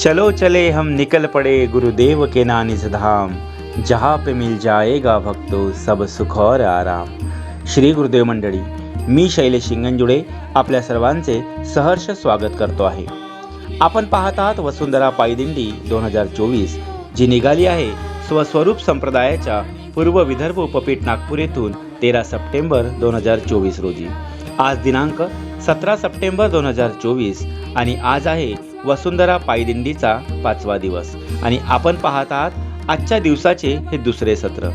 चलो चले हम निकल पड़े गुरुदेव के नानिज धाम जहाँ पे मिल जाएगा भक्तो सब सुख और आराम। श्री गुरुदेव मंडळी मी शैलेश शिंगणजुडे आपल्या सर्वांचे सहर्ष स्वागत करतो आहे. आपण पाहत आहात वसुंधरा पायदिंडी दोन हजार चोवीस जी निघाली आहे स्वस्वरूप संप्रदायाच्या पूर्व विदर्भ उपपीठ नागपूर येथून तेरा सप्टेंबर दोन हजार चोवीस रोजी. आज दिनांक सतरा सप्टेंबर दोन हजार चोवीस आणि आज आहे वसुंधरा पायदिंडीचा पाचवा दिवस. आणि आपण पाहत आहात आजच्या दिवसाचे हे दुसरे सत्र.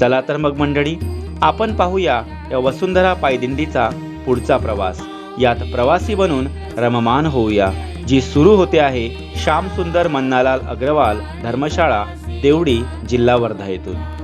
चला तर मग मंडळी आपण पाहूया या वसुंधरा पायदिंडीचा पुढचा प्रवास. यात प्रवासी बनून रममान होऊया. जी सुरू होते आहे श्यामसुंदर मन्नालाल अग्रवाल धर्मशाळा देवडी जिल्हा वर्धा येथून.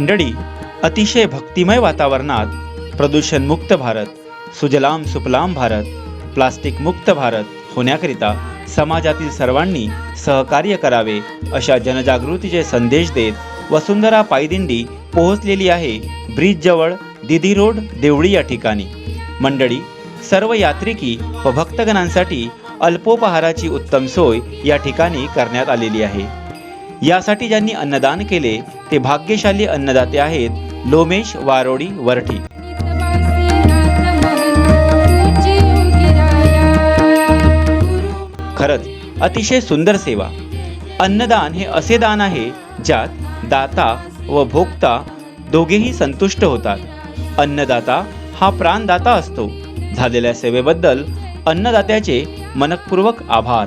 मंडळी अतिशय भक्तिमय वातावरणात प्रदूषणमुक्त भारत सुजलाम सुफलाम भारत प्लास्टिक मुक्त भारत होण्याकरिता समाजातील सर्वांनी सहकार्य करावे अशा जनजागृतीचे संदेश देत वसुंधरा पायदिंडी पोहोचलेली आहे ब्रिजजवळ दिदी रोड देवळी या ठिकाणी. मंडळी सर्व यात्रिकी व भक्तगणांसाठी अल्पोपहाराची उत्तम सोय या ठिकाणी करण्यात आलेली आहे. यासाठी ज्यांनी अन्नदान केले ते भाग्यशाली अन्नदाते आहेत. लोमेश वारोडी वरठी. खरंच अतिशय सुंदर सेवा. अन्नदान हे असे दान आहे ज्यात दाता व भोक्ता दोघेही संतुष्ट होतात. अन्नदाता हा प्राणदाता असतो. झालेल्या सेवेबद्दल अन्नदात्याचे मनपूर्वक आभार.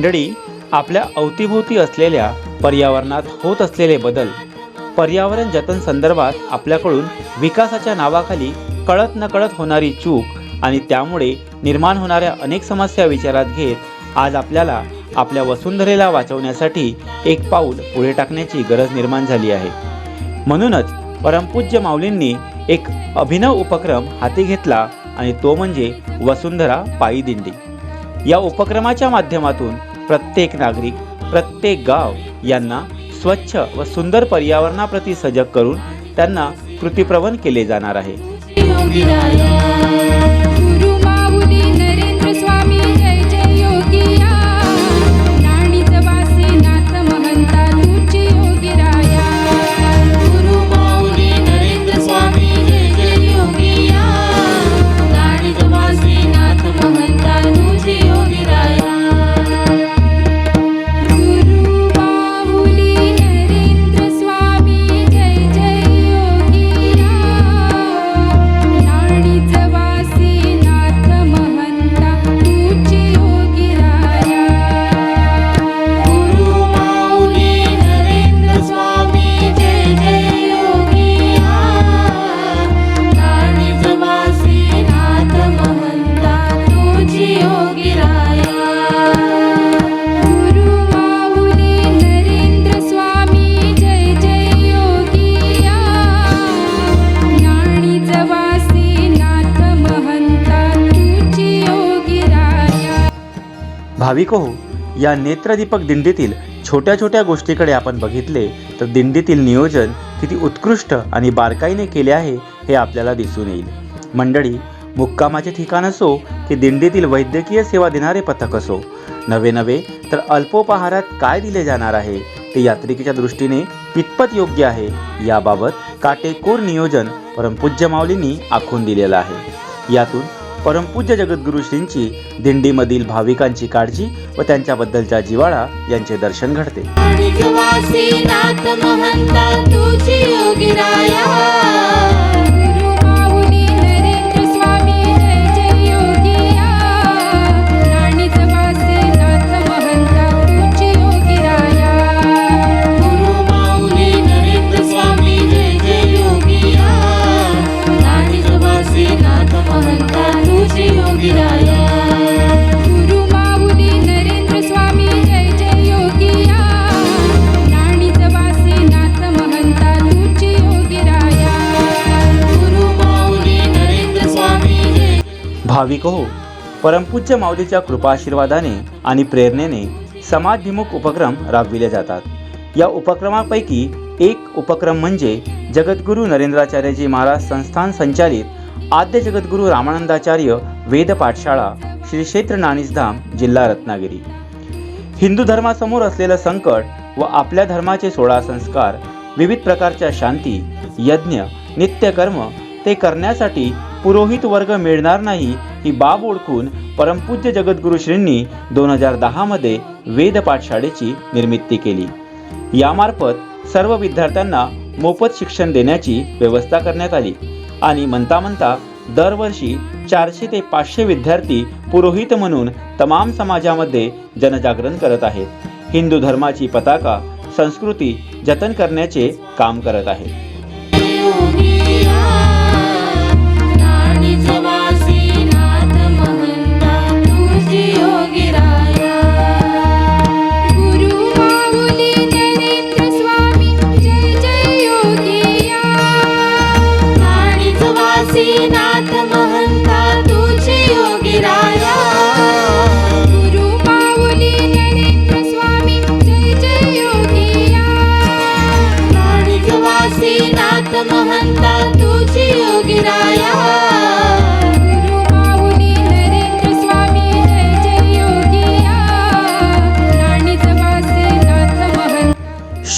मंडळी आपल्या अवतीभोवती असलेल्या पर्यावरणात होत असलेले बदल पर्यावरण जतन संदर्भात आपल्याकडून विकासाच्या नावाखाली कळत नकळत होणारी चूक आणि त्यामुळे निर्माण होणाऱ्या अनेक समस्या विचारात घेत आज आपल्याला आपल्या वसुंधरेला वाचवण्यासाठी एक पाऊल पुढे टाकण्याची गरज निर्माण झाली आहे. म्हणूनच परमपूज्य माऊलींनी एक अभिनव उपक्रम हाती घेतला आणि तो म्हणजे वसुंधरा पायी दिंडी. या उपक्रमाच्या माध्यमातून प्रत्येक नागरिक प्रत्येक गाव यांना स्वच्छ व सुंदर पर्यावरणाप्रती सजग करून त्यांना कृतीप्रवण केले जाणार आहे. भाविक हो या नेत्रदीपक दिंडीतील छोट्या छोट्या गोष्टीकडे आपण बघितले तर दिंडीतील नियोजन किती उत्कृष्ट आणि बारकाईने केले आहे हे आपल्याला दिसून येईल. मंडळी मुक्कामाचे ठिकाण असो की दिंडीतील वैद्यकीय सेवा देणारे पथक असो नवे नवे तर अल्पोपहारात काय दिले जाणार आहे ते यात्रिकेच्या दृष्टीने कितपत योग्य आहे याबाबत काटेकोर नियोजन परमपूज्य माऊलींनी आखून दिलेलं आहे. यातून परमपूज्य जगद्गुरु श्रींची दिंडीमधील भाविकांची काळजी व त्यांच्याबद्दलचा जिवाळा यांचे दर्शन घडते. नाथ महंता तुझी भाविक हो. परमपूज्य माऊलीच्या कृपाशीर्वादाने आणि प्रेरणेने समाजभिमुख उपक्रम राबविले जातात. या उपक्रमापैकी एक उपक्रम म्हणजे जगद्गुरू नरेंद्राचार्यजी महाराज संस्थान संचालित आद्य जगद्गुरू रामानंदाचार्य वेद पाठशाळा श्री क्षेत्र नाणीसधाम जिल्हा रत्नागिरी. हिंदू धर्मासमोर असलेलं संकट व आपल्या धर्माचे सोळा संस्कार विविध प्रकारच्या शांती यज्ञ नित्यकर्म ते करण्यासाठी पुरोहित वर्ग मिळणार नाही ही बाब ओळखून परमपूज्य जगद्गुरुश्रींनी दोन हजार दहामध्ये वेद पाठशाळेची निर्मिती केली. यामार्फत सर्व विद्यार्थ्यांना मोफत शिक्षण देण्याची व्यवस्था करण्यात आली आणि म्हणता म्हणता दरवर्षी चारशे ते पाचशे विद्यार्थी पुरोहित म्हणून तमाम समाजामध्ये जनजागरण करत आहेत. हिंदू धर्माची पताका संस्कृती जतन करण्याचे काम करत आहेत. तुझी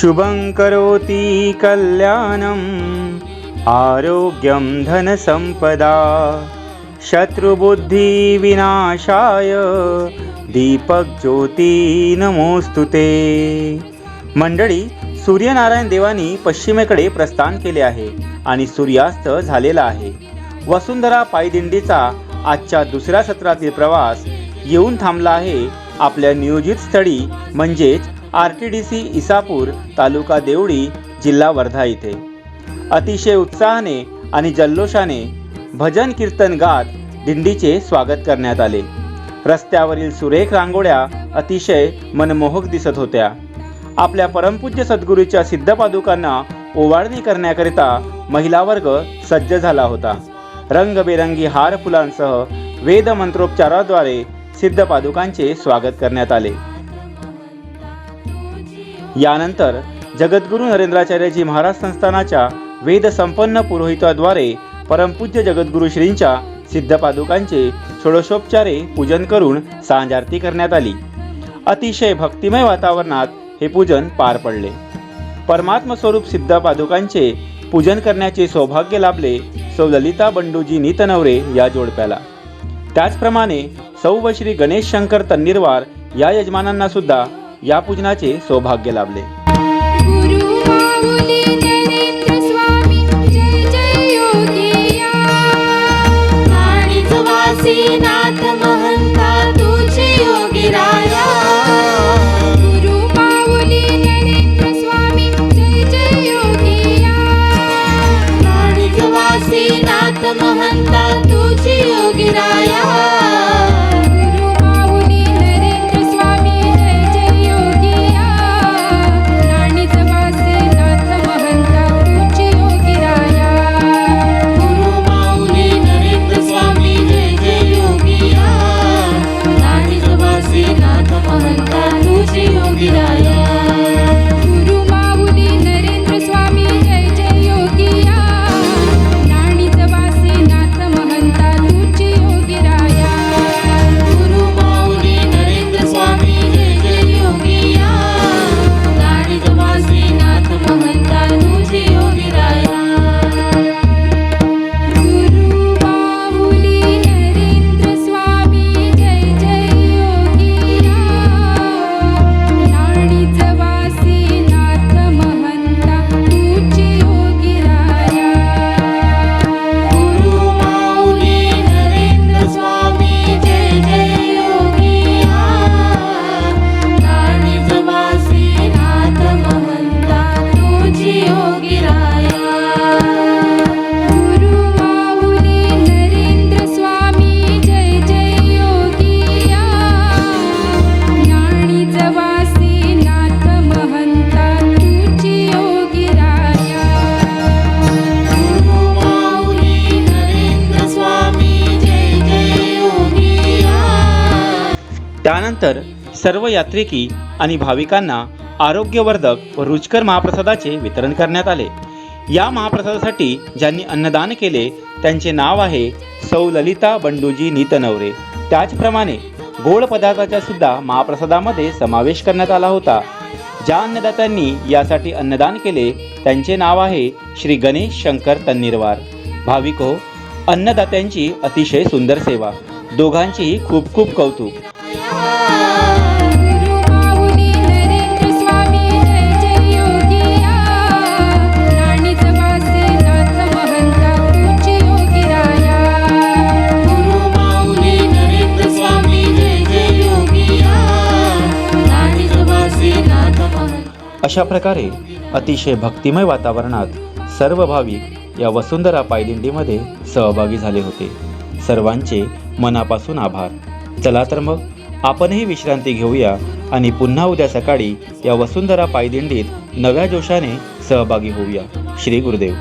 शुभं करोति कल्याणम् आरोग्यं धनसम्पदा शत्रुबुद्धिविनाशाय दीपकज्योती नमोस्तु ते। मंडळी सूर्यनारायण देवानी पश्चिमेकडे प्रस्थान केले आहे आणि सूर्यास्त झालेला आहे. वसुंधरा पायदिंडीचा आजच्या दुसऱ्या सत्रातील प्रवास येऊन थांबला आहे. आपल्या नियोजित स्थळी म्हणजेच R T D C Isapur taluka Deoli जिल्हा वर्धा इथे. अतिशय उत्साहाने आणि जल्लोषाने भजन कीर्तन गात दिंडीचे स्वागत करण्यात आले. रस्त्यावरील सुरेख रांगोळ्या अतिशय मनमोहक दिसत होत्या. आपल्या परमपूज्य सद्गुरूच्या सिद्धपादुकांना ओवाळणी करण्याकरिता महिला वर्ग सज्ज झाला होता. रंगबेरंगी हार फुलांसह वेदमंत्रोपचाराद्वारे सिद्धपादुकांचे स्वागत करण्यात आले. यानंतर जगद्गुरू नरेंद्राचार्यजी महाराज संस्थानाच्या वेदसंपन्न पुरोहिताद्वारे परमपूज्य जगद्गुरू श्रींच्या सिद्धपादुकांचे षोडशोपचारे पूजन करून सांजारती करण्यात आली. अतिशय भक्तिमय वातावरणात हे पूजन पार पडले. परमात्मस्वरूप सिद्ध पादुकांचे पूजन करण्याचे सौभाग्य लाभले सौ ललिता बंडूजी नीतनवरे या जोडप्याला. त्याचप्रमाणे सौ व श्री गणेश शंकर तन्निरवार या यजमानांना सुद्धा या पूजनाचे सौभाग्य लाभले. महंता तुझी योगी राया. त्यानंतर सर्व यात्रिकी आणि भाविकांना आरोग्यवर्धक व रुचकर महाप्रसादाचे वितरण करण्यात आले. या महाप्रसादासाठी ज्यांनी अन्नदान केले त्यांचे नाव आहे सौ ललिता बंडूजी नीतनवरे. त्याचप्रमाणे गोड पदार्थाचा सुद्धा महाप्रसादामध्ये समावेश करण्यात आला होता. ज्या अन्नदात्यांनी यासाठी अन्नदान केले त्यांचे नाव आहे श्री गणेश शंकर तन्निरवार. भाविक हो अन्नदात्यांची अतिशय सुंदर सेवा. दोघांचीही खूप खूप कौतुक. अशा प्रकारे अतिशय भक्तिमय वातावरणात सर्व भाविक या वसुंधरा पायदिंडीमध्ये सहभागी झाले होते. सर्वांचे मनापासून आभार. चला तर मग आपणही विश्रांती घेऊया आणि पुन्हा उद्या सकाळी या वसुंधरा पायदिंडीत नव्या जोशाने सहभागी होऊया. श्री गुरुदेव.